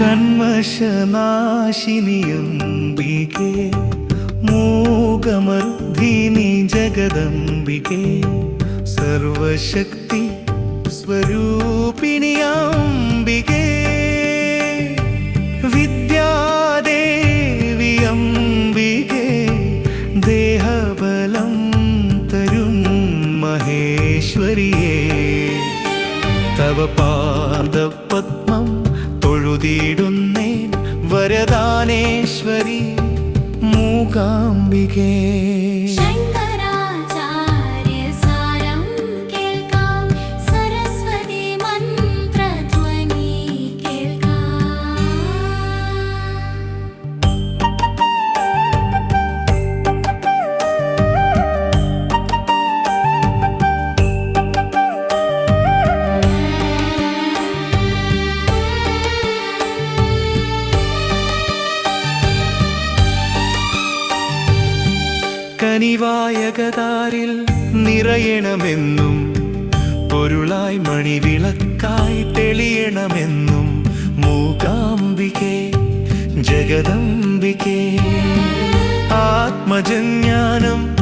കന്മശനാശിനിയംബികെ മൂകമർദ്ദിനി ജഗദംബികെ സർവശക്തി സ്വരൂപിണിയാംബികേ വിദ്യാദേവി അംബികേ ദേഹബലം തരും മഹേശ്വരിയേ. തവ പാദപത്മം തൊഴുതിയിടുന്നേൻ വരദാനേശ്വരി മൂകാംബികേ. കനിവായകതാരിൽ നിറയണമെന്നും പൊരുളായി മണിവിളക്കായി തെളിയണമെന്നും മൂകാംബികേ ജഗദംബികേ. ആത്മജജ്ഞാനം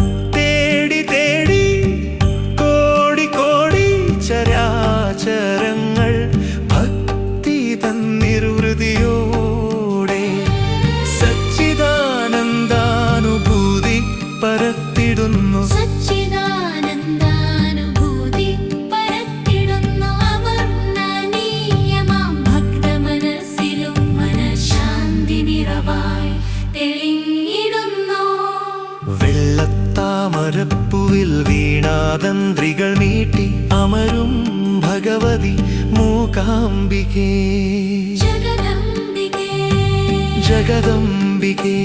വീണാതന്ത്രികൾ നീട്ടി അമരും ഭഗവതി മൂകാംബികേ. ജഗദംബികേ.